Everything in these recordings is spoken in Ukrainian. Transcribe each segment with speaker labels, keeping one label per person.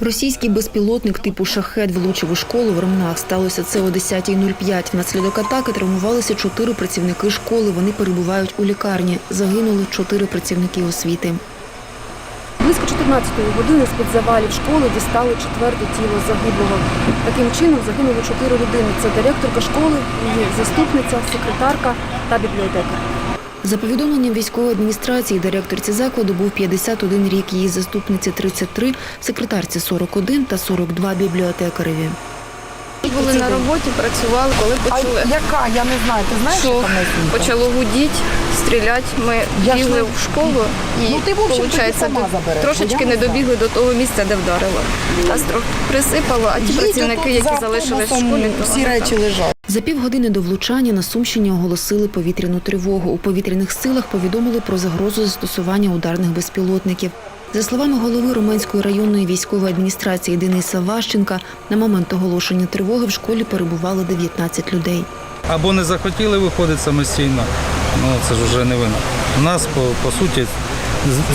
Speaker 1: Російський безпілотник типу шахет влучив у школу в Ромнах. Сталося це о 10.05. Внаслідок атаки травмувалися чотири працівники школи. Вони перебувають у лікарні. Загинули чотири працівники освіти.
Speaker 2: Близько 14-ї години з-під завалів школи дістали четверте тіло загиблого. Таким чином загинули чотири людини. Це директорка школи, її заступниця, секретарка та бібліотекар.
Speaker 1: За повідомленням військової адміністрації, директорці закладу був 51 рік, її заступниці 33, секретарці 41 та 42 бібліотекареві.
Speaker 3: Були на роботі, працювали, коли почули,
Speaker 4: А яка? Я не знаю. Ти знаєш,
Speaker 3: що
Speaker 4: яка Месенька?
Speaker 3: почало гудіть, стріляти. Ми
Speaker 4: Я
Speaker 3: бігли в школу і
Speaker 4: Ну, ти, в общем,
Speaker 3: виходить,
Speaker 4: сама забереш,
Speaker 3: трошечки не
Speaker 4: не
Speaker 3: добігли до того місця, де вдарило. Нас трохи присипало, а ті
Speaker 4: Їдь
Speaker 3: працівники, які
Speaker 4: за
Speaker 3: залишились в школі, то
Speaker 4: всі речі лежать.
Speaker 1: За півгодини до влучання на Сумщині оголосили повітряну тривогу. У повітряних силах повідомили про загрозу застосування ударних безпілотників. За словами голови Роменської районної військової адміністрації Дениса Ващенка, на момент оголошення тривоги в школі перебувало 19 людей.
Speaker 5: або не захотіли виходити самостійно, ну це ж вже не вина. У нас по, по суті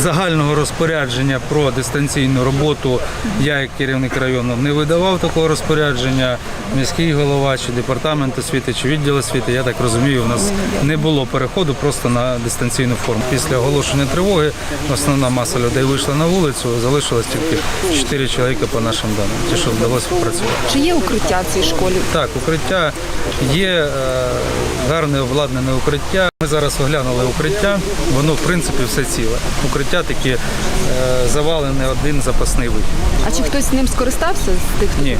Speaker 5: загального розпорядження про дистанційну роботу я, як керівник району, не видавав такого розпорядження. Міський голова чи департамент освіти, чи відділ освіти, я так розумію, у нас не було переходу просто на дистанційну форму. Після оголошення тривоги основна маса людей вийшла на вулицю, залишилось тільки 4 чоловіка по нашим даним, ті, що вдалося попрацювати.
Speaker 2: Чи є укриття в цій школі?
Speaker 5: Так, укриття є е, гарне обладнане укриття. Ми зараз оглянули укриття. Воно в принципі все ціле. Укриття такі е, завалене один запасний вихід.
Speaker 2: А чи хтось ним скористався з тих?
Speaker 5: Ні,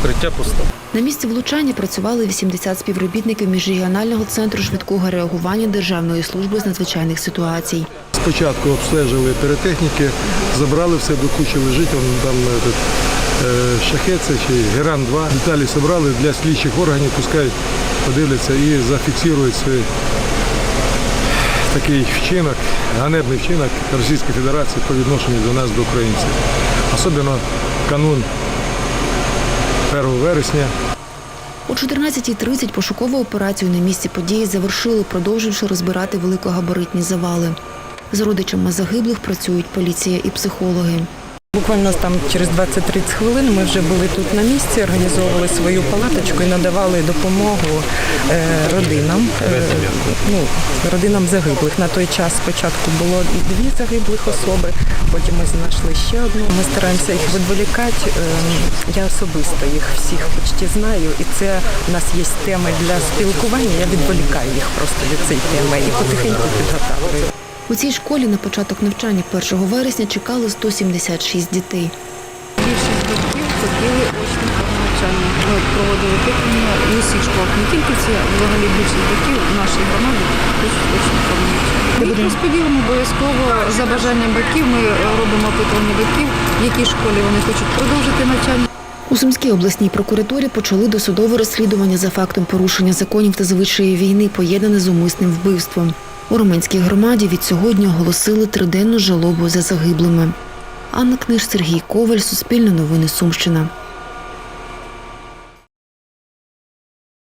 Speaker 5: укриття пусте.
Speaker 1: На місці влучання працювали 80 співробітників міжрегіонального центру швидкого реагування Державної служби з надзвичайних ситуацій.
Speaker 6: Спочатку обстежили піротехніки, забрали все до кучі лежить, он там е, этот, е, шахет чи Геран 2 Деталі зібрали для слідчих органів, пускай подивляться і зафіксують свій такий вчинок, ганебний вчинок Російської Федерації по відношенню до нас, до українців. Особливо канун 1 вересня.
Speaker 1: О 14.30 пошукову операцію на місці події завершили, продовживши розбирати великогабаритні завали. З родичами загиблих працюють поліція і психологи.
Speaker 7: Буквально там через 20-30 хвилин ми вже були тут на місці, організовували свою палаточку і надавали допомогу е, родинам, е, ну, родинам загиблих. На той час спочатку було дві загиблих особи, потім ми знайшли ще одну. Ми стараємося їх відволікати. Е, Я особисто їх всіх почти знаю, і це у нас є теми для спілкування. Я відволікаю їх просто від цієї теми і потихеньку підготовлюю.
Speaker 1: У цій школі на початок навчання 1 вересня чекали 176 дітей.
Speaker 2: Більшість батьків хотіли очне навчання. Ми проводили опитування в усіх школах, не тільки ці, а взагалі більшість батьків в нашій громаді хочуть очне навчання. Ми розподілимо обов'язково за бажанням батьків. Ми робимо опитування батьків, в якій школі вони хочуть продовжити навчання.
Speaker 1: У Сумській обласній прокуратурі почали досудове розслідування за фактом порушення законів та звичаїв війни, поєднане з умисним вбивством. У румунській громаді від сьогодні оголосили триденну жалобу за загиблими. Анна Книж, Сергій Коваль, Суспільне новини Сумщина.